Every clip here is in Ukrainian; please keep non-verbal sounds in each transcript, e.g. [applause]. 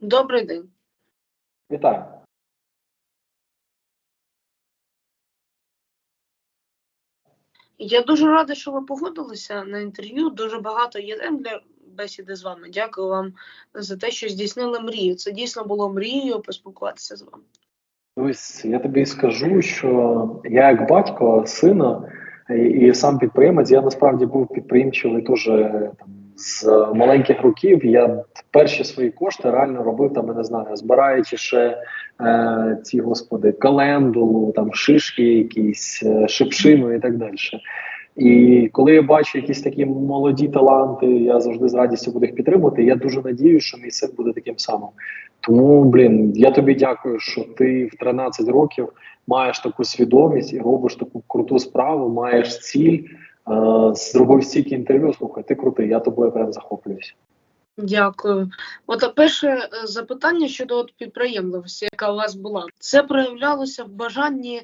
Добрий день. Вітаю. Я дуже рада, що ви погодилися на інтерв'ю. Дуже багато є тем для бесіди з вами. Дякую вам за те, що здійснили мрію. Це дійсно було мрією поспілкуватися з вами. Ось я тобі скажу, що я як батько сина і, і сам підприємець, я насправді був підприємчий дуже там з маленьких років. Я перші свої кошти реально робив там, я не знаю, збираючи ще е, ці господи календулу, там шишки, якісь е, шипшину і так далі. І коли я бачу якісь такі молоді таланти, я завжди з радістю буду їх підтримувати. Я дуже надіюся, що мій син буде таким самим. Тому, блін, я тобі дякую, що ти в 13 років маєш таку свідомість і робиш таку круту справу, маєш ціль, зробив стільки інтерв'ю. Слухай, ти крутий, я тобою прям захоплююся. Дякую. От перше е, запитання щодо от підприємливості, яка у вас була, це проявлялося в бажанні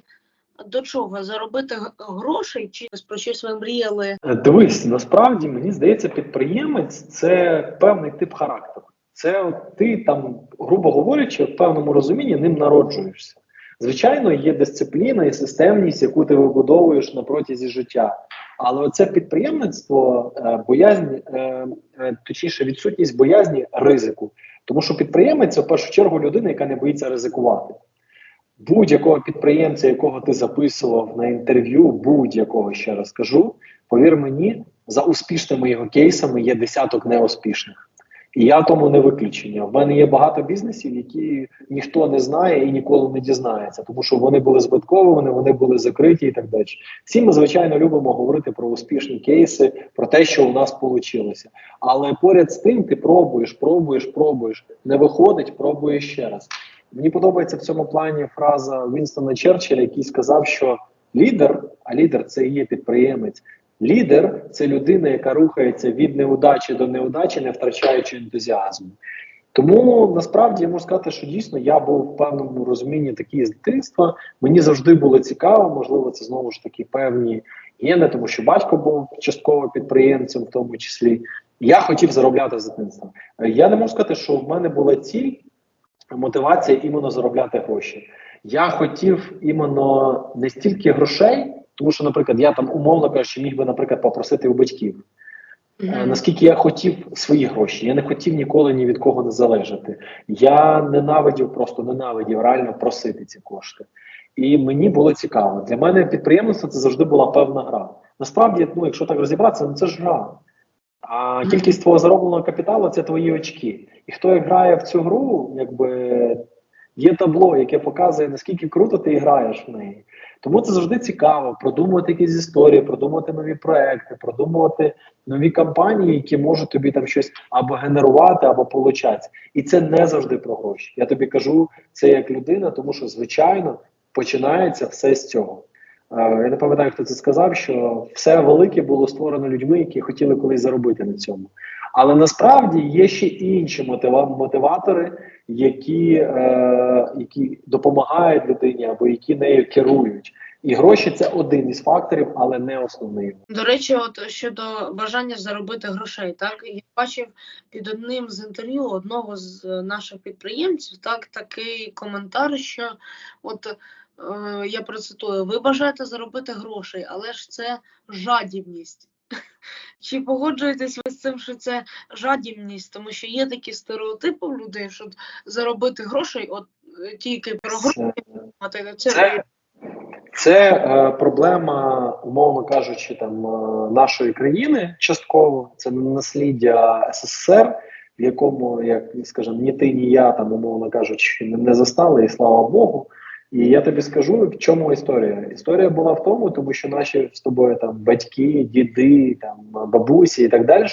до чого? Заробити грошей чи про щось ви мріяли? Е, Дивись, насправді мені здається, підприємець це певний тип характеру. Це от ти там, грубо говорячи, в певному розумінні ним народжуєшся. Звичайно, є дисципліна і системність, яку ти вибудовуєш на протязі життя. Але оце підприємництво, е, боязнь, е, е, точніше, відсутність боязні ризику. Тому що підприємець це в першу чергу людина, яка не боїться ризикувати. Будь-якого підприємця, якого ти записував на інтерв'ю, будь-якого ще раз кажу, повір мені, за успішними його кейсами є десяток неуспішних. І я тому не виключення. В мене є багато бізнесів, які ніхто не знає і ніколи не дізнається, тому що вони були збитковими, вони були закриті і так далі. Всі ми, звичайно, любимо говорити про успішні кейси, про те, що у нас вийшло. Але поряд з тим ти пробуєш, пробуєш, пробуєш. Не виходить, пробуєш ще раз. Мені подобається в цьому плані фраза Вінстона Черчилля, який сказав, що лідер, а лідер це і є підприємець. Лідер це людина, яка рухається від неудачі до неудачі, не втрачаючи ентузіазму. Тому насправді я можу сказати, що дійсно я був в певному розумінні такий з дитинства. Мені завжди було цікаво, можливо, це знову ж таки певні гени, тому що батько був частково підприємцем, в тому числі. Я хотів заробляти з дитинства. Я не можу сказати, що в мене була ціль, мотивація іменно заробляти гроші. Я хотів іменно не стільки грошей, тому що, наприклад, я там умовно кажучи, міг би, наприклад, попросити у батьків. Е, Наскільки я хотів свої гроші, я не хотів ніколи ні від кого не залежати. Я ненавидів, просто ненавидів реально просити ці кошти. І мені було цікаво. Для мене підприємництво це завжди була певна гра. Насправді, ну, якщо так розібратися, ну це ж гра. А кількість твого заробленого капіталу це твої очки. І хто як грає в цю гру, якби є табло, яке показує, наскільки круто ти граєш в неї. Тому це завжди цікаво продумувати якісь історії, продумувати нові проекти, продумувати нові кампанії, які можуть тобі там щось або генерувати, або получати. І це не завжди про гроші. Я тобі кажу це як людина, тому що звичайно починається все з цього. Е, Я не пам'ятаю, хто це сказав, що все велике було створено людьми, які хотіли колись заробити на цьому. Але насправді є ще інші мотива- мотиватори, які, е, які допомагають людині або які нею керують. І гроші це один із факторів, але не основний. До речі, от щодо бажання заробити грошей, так я бачив під одним з інтерв'ю одного з наших підприємців, так такий коментар, що от е, я процитую: ви бажаєте заробити грошей, але ж це жадібність. Чи погоджуєтесь ви з цим, що це жадібність, тому що є такі стереотипи в людей, що заробити грошей, от е, тільки про гроші Це, це, це, це е, проблема, умовно кажучи, там е, нашої країни частково. Це насліддя СССР, в якому, як скажімо, ні ти, ні я там, умовно кажучи, не застали, і слава Богу. І я тобі скажу, в чому історія. Історія була в тому, тому що наші з тобою там батьки, діди, там бабусі і так далі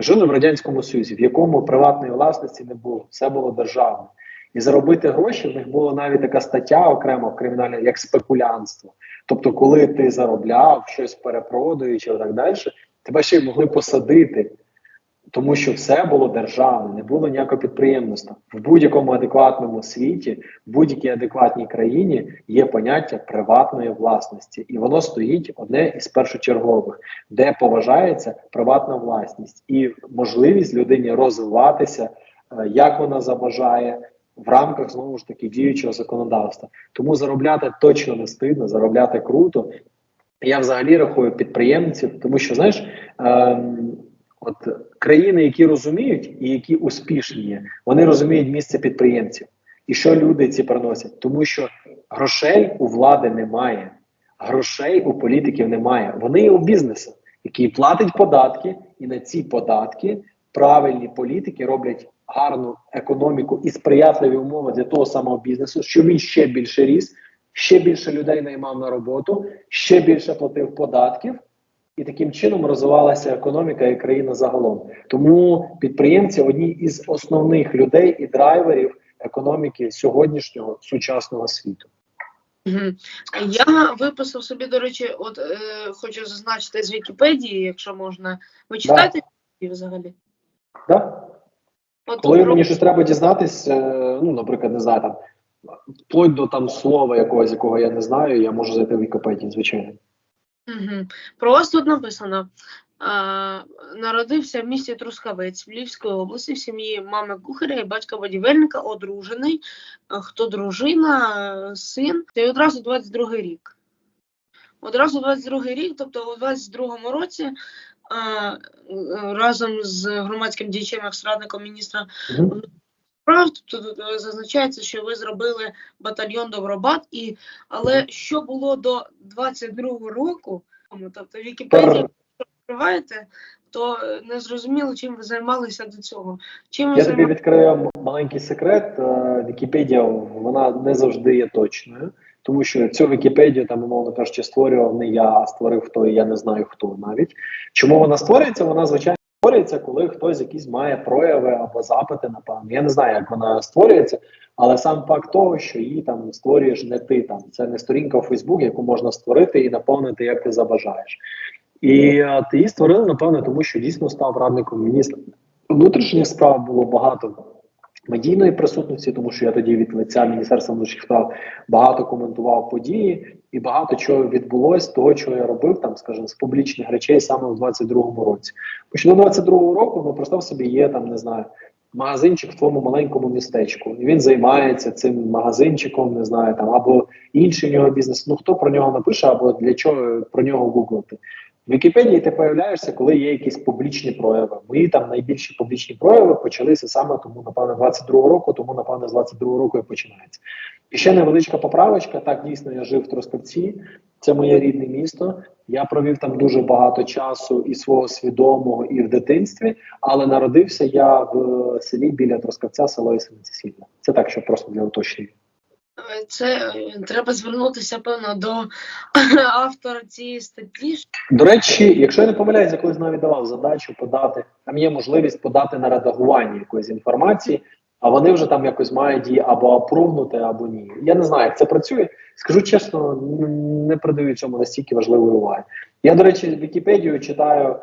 жили в радянському союзі, в якому приватної власності не було, все було державне. І заробити гроші в них була навіть така стаття окремо кримінальна, як спекулянство. Тобто, коли ти заробляв щось перепродаючи і так далі, тебе ще й могли посадити, тому що все було державне, не було ніякого підприємництва. В будь-якому адекватному світі, в будь-якій адекватній країні є поняття приватної власності, і воно стоїть одне із першочергових, де поважається приватна власність і можливість людині розвиватися е, як вона забажає в рамках знову ж таки діючого законодавства. Тому заробляти точно не стидно, заробляти круто. Я взагалі рахую підприємців, тому що знаєш, ем, от країни, які розуміють і які успішні вони розуміють місце підприємців і що люди ці приносять, тому що грошей у влади немає, грошей у політиків немає. Вони є у бізнесу, який платить податки, і на ці податки правильні політики роблять гарну економіку і сприятливі умови для того самого бізнесу, щоб він ще більше ріс, ще більше людей наймав на роботу, ще більше платив податків. І таким чином розвивалася економіка і країна загалом. Тому підприємці одні із основних людей і драйверів економіки сьогоднішнього сучасного світу. Я виписав собі, до речі, от е, хочу зазначити з Вікіпедії, якщо можна. Ви читаєте Вікіпедію взагалі? Да? От Коли мені щось треба дізнатись, е, ну, наприклад, не знаю, там вплоть до там слова якогось, якого я не знаю, я можу зайти в Вікіпедію, звичайно. Про вас тут написано. Народився в місті Трускавець в Львівської області в сім'ї мами кухаря і батька будівельника, одружений. Хто дружина, син. Це одразу 22 рік. Одразу 22 рік, тобто у 22-му році разом з громадським діячем, як радником міністра Мгм. Справ, тут зазначається, що ви зробили батальйон Добробат, і але що було до 22-го року, тобто Вікіпедія відкриваєте, то е, не зрозуміло, чим ви займалися до цього. Чим ви Я тобі відкрию маленький секрет. Е, Вікіпедія вона не завжди є точною, тому що цю Вікіпедію там, умовно кажучи, створював не я, а створив хто, і я не знаю хто навіть. Чому вона створюється? Вона звичайно створюється, коли хтось якісь має прояви або запити, напевно. Я не знаю, як вона створюється, але сам факт того, що її там створюєш не ти там. Це не сторінка у Фейсбук, яку можна створити і наповнити, як ти забажаєш. І ти її створили, напевно, тому що дійсно став радником міністра внутрішніх справ було багато медійної присутності, тому що я тоді від лиця Міністерства внутрішніх справ багато коментував події, і багато чого відбулось, того, що я робив, там, скажімо, з публічних речей саме в 22-му році. Бо що до 22-го року, ну просто в собі є там, не знаю. Магазинчик в твоєму маленькому містечку, і він займається цим магазинчиком, не знаю, там або інший в нього бізнес. Ну хто про нього напише, або для чого про нього гуглити. Вікіпедії ти появляєшся, коли є якісь публічні прояви. Мої там найбільші публічні прояви почалися саме тому, напевно, 22-го року, тому напевно з 22-го року і починається. І ще невеличка поправочка. Так, дійсно, я жив в Трускавці, це моє рідне місто. Я провів там дуже багато часу і свого свідомого, і в дитинстві, але народився я в селі біля Трускавця, село Ісенцесілля. Це так, що просто для уточнення. Це е, треба звернутися, певно, до [laughs] автора цієї статті. До речі, якщо я не помиляюсь, я колись навіть давав задачу подати, там є можливість подати на редагування якоїсь інформації, а вони вже там якось мають її або апрувнути, або ні. Я не знаю, як це працює. Скажу чесно, не придаю цьому настільки важливої уваги. Я, до речі, Вікіпедію читаю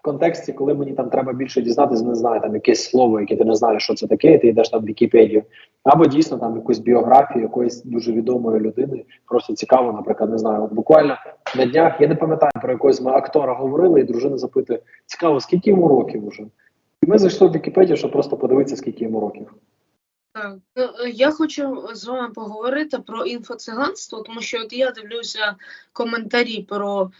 в контексті, коли мені там треба більше дізнатися, не знаю, там якесь слово, яке ти не знаєш, що це таке, і ти йдеш там в Вікіпедію. Або дійсно там якусь біографію якоїсь дуже відомої людини. Просто цікаво, наприклад, не знаю. От буквально на днях я не пам'ятаю про якогось ми актора говорили, і дружина запитує: цікаво, скільки йому років уже? І ми зайшли в Вікіпедію, щоб просто подивитися, скільки йому років. Так. Ну, е, Я хочу з вами поговорити про інфоциганство, тому що от я дивлюся коментарі про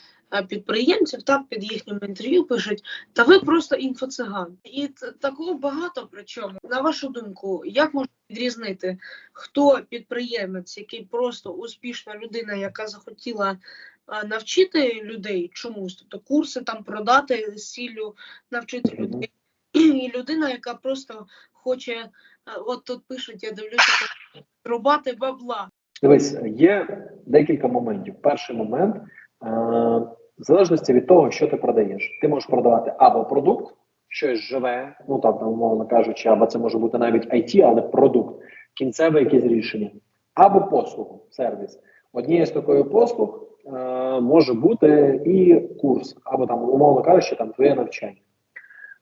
підприємців, так під їхнім інтерв'ю пишуть, та ви просто інфоциган. І такого багато причому. На вашу думку, як можна відрізнити, хто підприємець, який просто успішна людина, яка захотіла е, навчити людей чомусь, тобто курси там продати з ціллю навчити людей, і людина, яка просто хоче, е, от тут пишуть, я дивлюся, рубати бабла. Дивись, є декілька моментів. Перший момент, е, в залежності від того, що ти продаєш, ти можеш продавати або продукт, щось живе, ну там, умовно кажучи, або це може бути навіть IT, але продукт, кінцеве якесь рішення, або послугу, сервіс. Однією з такої послуг е, може бути і курс, або там, умовно кажучи, там твоє навчання.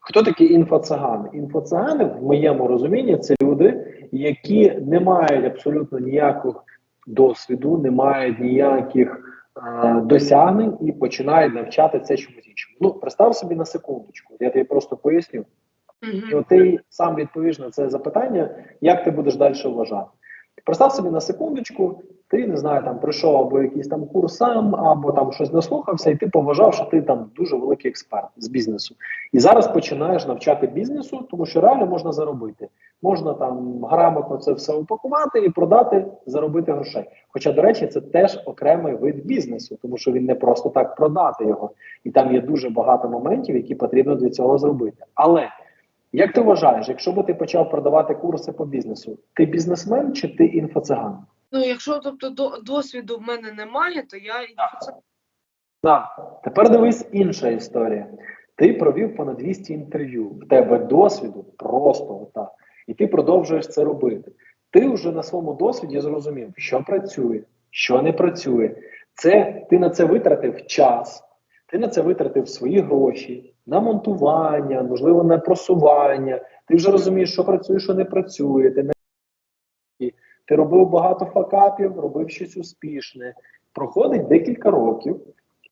Хто такі інфоцигани? Інфоцигани, в моєму розумінні, це люди, які не мають абсолютно ніякого досвіду, не мають ніяких досягнень і починають навчати це чомусь іншому. Ну, представ собі на секундочку, я тобі просто поясню. І от ти сам відповіш на це запитання, як ти будеш далі вважати. Представ собі на секундочку, ти не знаю, там прийшов або якийсь там курс сам, або там щось дослухався, і ти поважав, що ти там дуже великий експерт з бізнесу. І зараз починаєш навчати бізнесу, тому що реально можна заробити. Можна там грамотно це все упакувати і продати, заробити грошей. Хоча, до речі, це теж окремий вид бізнесу, тому що він не просто так продати його, і там є дуже багато моментів, які потрібно для цього зробити. Але як ти вважаєш, якщо би ти почав продавати курси по бізнесу, ти бізнесмен чи ти інфоциган? Ну, якщо тобто до, досвіду в мене немає, то я інфоциган. Так, тепер дивись інша історія. Ти провів понад 200 інтерв'ю, в тебе досвіду просто отак. І ти продовжуєш це робити. Ти вже на своєму досвіді зрозумів, що працює, що не працює. Це ти на це витратив час, ти на це витратив свої гроші, на монтування, можливо, на просування. Ти вже розумієш, що працює, що не працює. Ти, не... ти робив багато факапів, робив щось успішне. Проходить декілька років,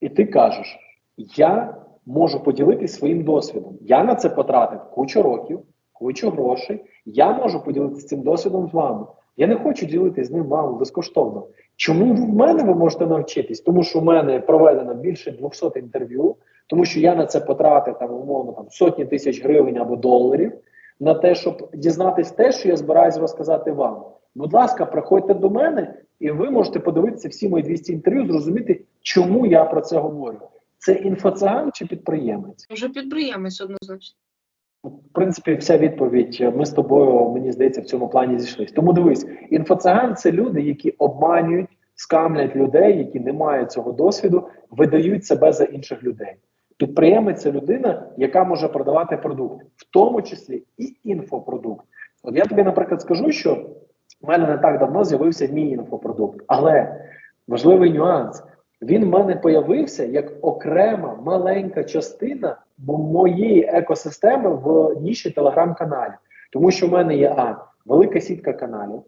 і ти кажеш: я можу поділитися своїм досвідом. Я на це потратив кучу років, кучу грошей. Я можу поділитися цим досвідом з вами. Я не хочу ділитися з ним вами безкоштовно. Чому в мене ви можете навчитись? Тому що в мене проведено більше 200 інтерв'ю, тому що я на це потратив там умовно там сотні тисяч гривень або доларів на те, щоб дізнатись те, що я збираюсь розказати вам. Будь ласка, приходьте до мене, і ви можете подивитися всі мої 200 інтерв'ю, зрозуміти, чому я про це говорю. Це інфоциган чи підприємець? Вже підприємець однозначно. В принципі, вся відповідь. Ми з тобою, мені здається, в цьому плані зійшлись. Тому дивись, інфоциган це люди, які обманюють, скамлять людей, які не мають цього досвіду, видають себе за інших людей. Підприємець це людина, яка може продавати продукт, в тому числі і інфопродукт. От я тобі, наприклад, скажу, що в мене не так давно з'явився мій інфопродукт, але важливий нюанс. Він в мене появився як окрема маленька частина моєї екосистеми в ніші телеграм-каналі. Тому що в мене є а, велика сітка каналів,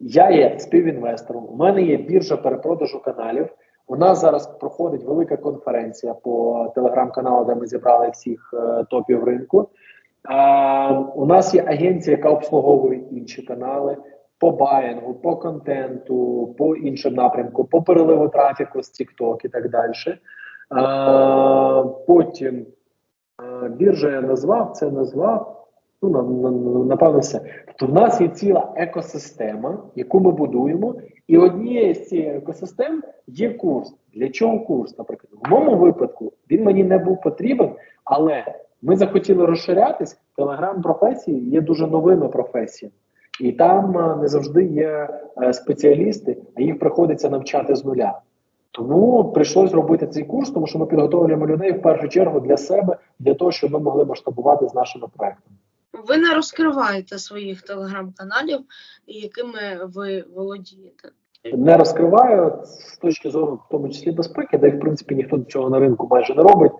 я є співінвестором, у мене є біржа перепродажу каналів. У нас зараз проходить велика конференція по телеграм-каналу, де ми зібрали всіх е, топів ринку. А, у нас є агенція, яка обслуговує інші канали по баїнгу, по контенту, по іншим напрямку, по переливу трафіку з TikTok і так далі. А, потім а, біржа я назвав, це назвав. Ну, на, на, на- напевно, все. Тобто, в нас є ціла екосистема, яку ми будуємо, і однією з цієї екосистем є курс. Для чого курс? Наприклад, в моєму випадку він мені не був потрібен, але ми захотіли розширятись. Телеграм-професії є дуже новими професіями. І там не завжди є е, спеціалісти, а їх приходиться навчати з нуля. Тому прийшлось робити цей курс, тому що ми підготовлюємо людей в першу чергу для себе, для того, щоб ми могли масштабувати з нашими проектами. Ви не розкриваєте своїх телеграм-каналів, якими ви володієте. Не розкриваю з точки зору, в тому числі безпеки, де в принципі ніхто цього на ринку майже не робить.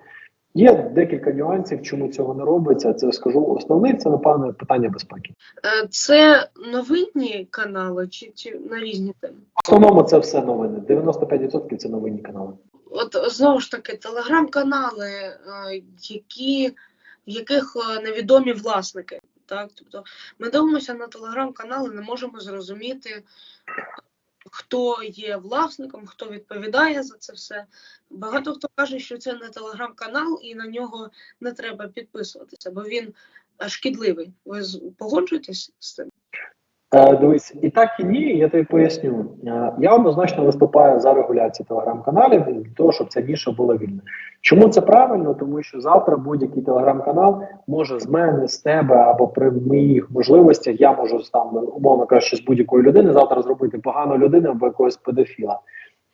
Є декілька нюансів, чому цього не робиться. Це скажу основний це напевно питання безпеки. Е, Це новинні канали чи, чи на різні теми? В основному це все новини. 95% це новинні канали. От знову ж таки, телеграм-канали, е, які, в яких е, невідомі власники. Так? Тобто ми дивимося на телеграм-канали, не можемо зрозуміти, хто є власником, хто відповідає за це все. Багато хто каже, що це не телеграм-канал і на нього не треба підписуватися, бо він е, шкідливий. Ви погоджуєтесь з цим? Е, дивись, і так і ні, я тобі поясню. Е, я однозначно виступаю за регуляцію телеграм-каналів для того, щоб ця ніша була вільна. Чому це правильно? Тому що завтра будь-який телеграм-канал може з мене, з тебе або при моїх можливостях я можу там, умовно кажучи, з будь-якої людини завтра зробити погану людину або якогось педофіла.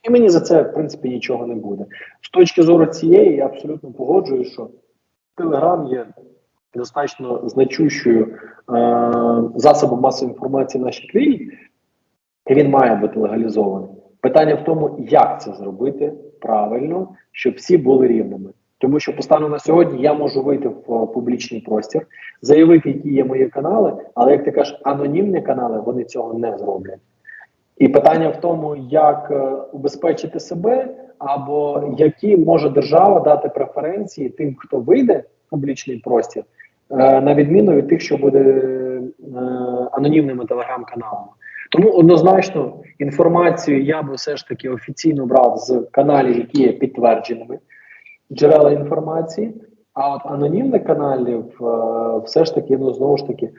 І мені за це, в принципі, нічого не буде. З точки зору цієї, я абсолютно погоджуюсь, що Телеграм є достатньо значущою е, засобом масової інформації в нашій країні, і він має бути легалізований. Питання в тому, як це зробити правильно, щоб всі були рівними. Тому що постану на сьогодні я можу вийти в е, публічний простір, заявити, які є мої канали, але як ти кажеш, анонімні канали вони цього не зроблять. І питання в тому, як е, убезпечити себе, або які може держава дати преференції тим, хто вийде в публічний простір, на відміну від тих, що буде е, анонімними телеграм-каналами. Тому однозначно інформацію я би все ж таки офіційно брав з каналів, які є підтвердженими джерела інформації. А от анонімних каналів е, все ж таки, ну знову ж таки,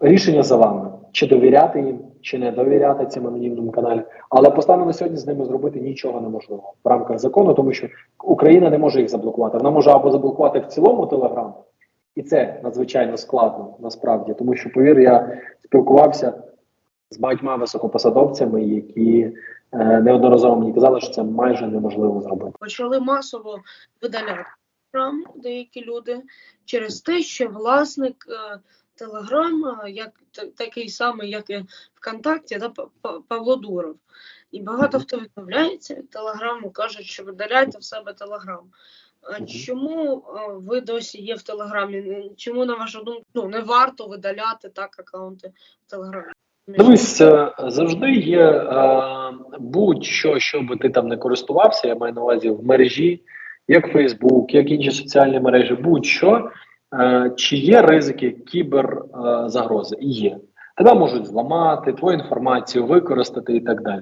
рішення за вами: чи довіряти їм, чи не довіряти цим анонімним каналам. Але поставимо на сьогодні з ними зробити нічого неможливо в рамках закону, тому що Україна не може їх заблокувати. Вона може або заблокувати в цілому Телеграм, і це надзвичайно складно насправді, тому що, повір, я спілкувався з багатьма високопосадовцями, які е, неодноразово мені казали, що це майже неможливо зробити. почали масово видаляти деякі люди через те, що власник е, Телеграма, як такий самий, як і ВКонтакті, да, Павло Дуров. І багато хто відмовляється від Телеграму, кажуть, що видаляйте в себе Телеграм. А чому ви досі є в Телеграмі? Чому, на вашу думку, ну, не варто видаляти так аккаунти в Телеграмі? Дивись, е, завжди є е, будь-що, що би ти там не користувався, я маю на увазі в мережі, як Фейсбук, як інші соціальні мережі, будь-що, чи є ризики кіберзагрози? І є. Тебе можуть зламати, твою інформацію використати і так далі.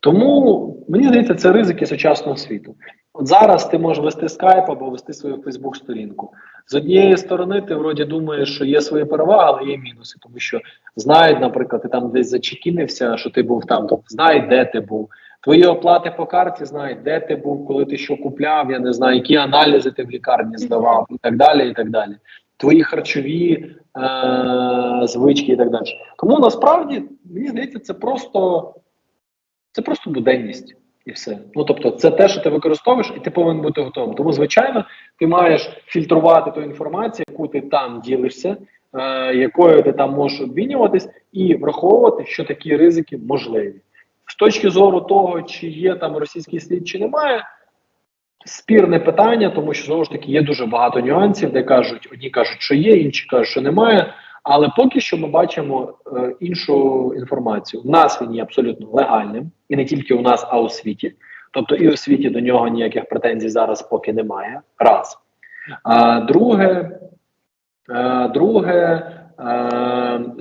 Тому мені здається, це ризики сучасного світу. От зараз ти можеш вести скайп або вести свою Фейсбук-сторінку. З однієї сторони, ти вроді думаєш, що є свої переваги, але є мінуси, тому що знають, наприклад, ти там десь зачекінився, що ти був там, тобто знають, де ти був. Твої оплати по карті знають, де ти був, коли ти що купляв, я не знаю, які аналізи ти в лікарні здавав, і так далі. і так далі. Твої харчові е- звички і так далі. Тому насправді мені здається, це просто це просто буденність і все. Ну тобто, це те, що ти використовуєш, і ти повинен бути готовим. Тому, звичайно, ти маєш фільтрувати ту інформацію, яку ти там ділишся, е, якою ти там можеш обмінюватись, і враховувати, що такі ризики можливі. З точки зору того, чи є там російський слід, чи немає. Спірне питання, тому що знову ж таки є дуже багато нюансів, де кажуть, одні кажуть, що є, інші кажуть, що немає. Але поки що ми бачимо е, іншу інформацію. У нас він є абсолютно легальним, і не тільки у нас, а у світі. Тобто, і у світі до нього ніяких претензій зараз поки немає. Раз. А друге, е, друге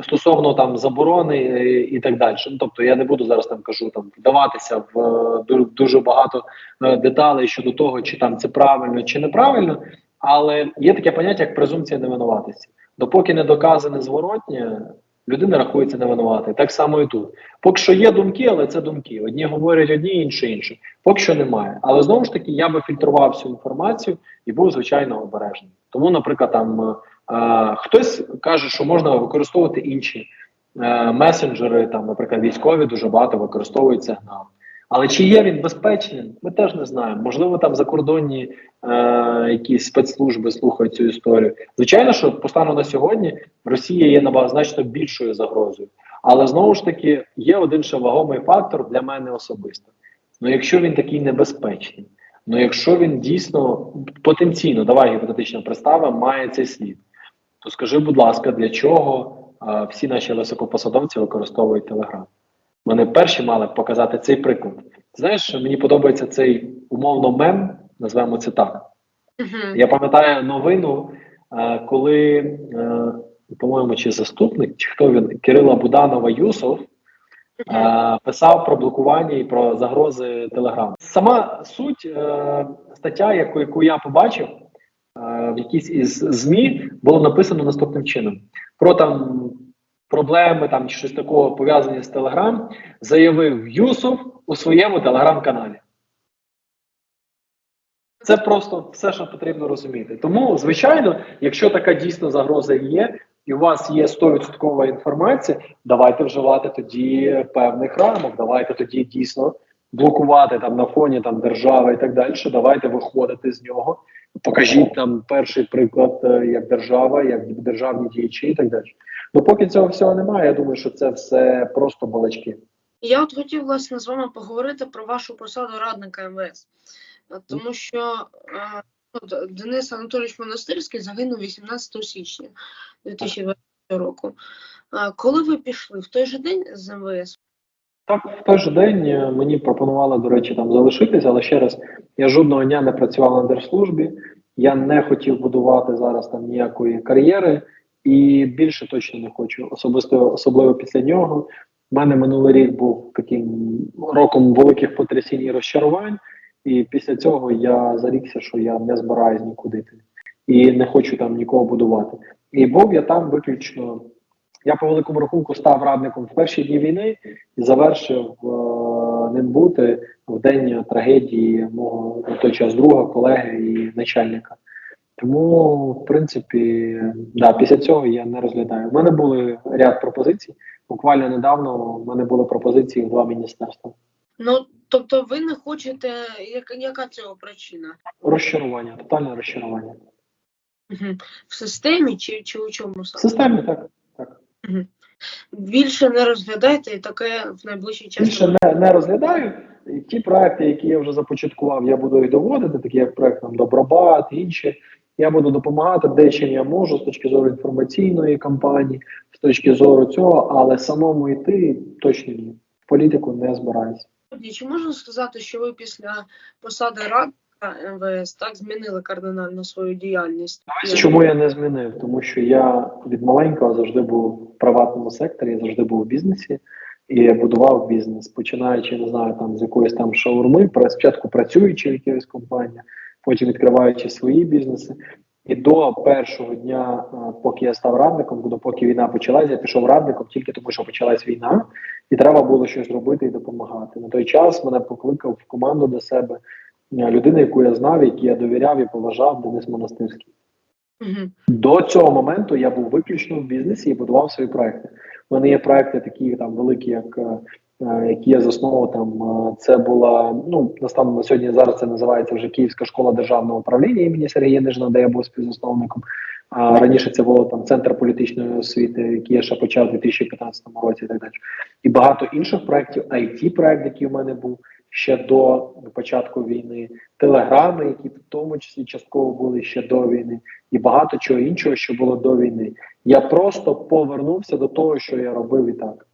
стосовно там заборони і, так далі. Ну, тобто, я не буду зараз там кажу там вдаватися в е, дуже багато е, деталей щодо того, чи там це правильно чи неправильно. Але є таке поняття, як презумпція невинуватості. Допоки не доказане зворотнє, людина рахується невинуватою. Так само і тут. Поки що є думки, але це думки. Одні говорять одні, інші інші. Поки що немає. Але знову ж таки, я би фільтрував всю інформацію і був звичайно обережний. Тому, наприклад, там хтось каже, що можна використовувати інші е, месенджери, там, наприклад, військові дуже багато використовують сигнал. Але чи є він безпечним, ми теж не знаємо. Можливо, там закордонні е, якісь спецслужби слухають цю історію. Звичайно, що по стану на сьогодні Росія є набагато значно більшою загрозою. Але знову ж таки є один ще вагомий фактор для мене особисто. Ну, якщо він такий небезпечний, ну якщо він дійсно потенційно, давай гіпотетично представимо, має цей слід, то скажи, будь ласка, для чого е, всі наші високопосадовці використовують Телеграм? Вони перші мали б показати цей приклад. Знаєш, мені подобається цей умовно мем, назвемо це так. Мгм. Я пам'ятаю новину, е, коли, е, по-моєму, чи заступник, чи хто він Кирила Буданова Юсов е, писав про блокування і про загрози Телеграм. Сама суть е, стаття, яку, яку я побачив в якійсь із ЗМІ, було написано наступним чином: про там проблеми там чи щось такого пов'язані з Телеграм, заявив Юсов у своєму телеграм-каналі. Це просто все, що потрібно розуміти. Тому, звичайно, якщо така дійсно загроза є, і у вас є 100% інформація, давайте вживати тоді певних рамок, давайте тоді дійсно блокувати там на фоні там держави і так далі. Давайте виходити з нього. Покажіть там перший приклад, е, як держава, як державні діячі і так далі. Ну поки цього всього немає, я думаю, що це все просто балачки. Я от хотів власне з вами поговорити про вашу посаду радника МВС, Е, тому що е, от, Денис Анатолійович Монастирський загинув 18 січня 2020 року. Коли ви пішли в той же день з МВС? Так, в той же день мені пропонували, до речі, там залишитися, але ще раз, я жодного дня не працював на держслужбі. Я не хотів будувати зараз там ніякої кар'єри, і більше точно не хочу. Особисто, особливо після нього. У мене минулий рік був таким роком великих потрясінь і розчарувань. І після цього я зарікся, що я не збираюсь нікуди йти і не хочу там нікого будувати. І був я там виключно. Я по великому рахунку став радником в перші дні війни і завершив е, ним бути в день трагедії мого на той час друга, колеги і начальника. Тому, в принципі, да, після цього я не розглядаю. У мене були ряд пропозицій. Буквально недавно в мене були пропозиції в два міністерства. Ну, тобто ви не хочете, яка, яка цього причина? Розчарування, тотальне розчарування. В системі чи, чи у чому В системі так. так. Більше не розглядайте і таке в найближчий час. Більше не, не розглядаю. Ті проекти, які я вже започаткував, я буду їх доводити, такі як проект там Добробат, інші. Я буду допомагати де чим я можу з точки зору інформаційної кампанії, з точки зору цього, але самому йти точно ні. В політику не збираюся. Чи можна сказати, що ви після посади радника МВС так змінили кардинально свою діяльність? Чому я не змінив? Тому що я від маленького завжди був в приватному секторі, завжди був в бізнесі і будував бізнес, починаючи, не знаю, там з якоїсь там шаурми, спочатку працюючи в якихось компаніях, потім відкриваючи свої бізнеси. І до першого дня, поки я став радником, до поки війна почалась, я пішов радником тільки тому, що почалась війна, і треба було щось робити і допомагати. На той час мене покликав в команду до себе е, людина, яку я знав, якій я довіряв і поважав, Денис Монастирський. Угу. До цього моменту я був виключно в бізнесі і будував свої проекти. У мене є проекти такі там великі, як е, е, які я засновував Там е, це була ну настаном на сьогодні. Зараз це називається вже Київська школа державного управління імені Сергія Нижна, де я був співзасновником. А раніше це було там центр політичної освіти, який я ще почав у 2015 році, і так далі. І багато інших проєктів, it проект, який у мене був ще до початку війни, телеграми, які в тому числі частково були ще до війни і багато чого іншого, що було до війни. Я просто повернувся до того, що я робив і так.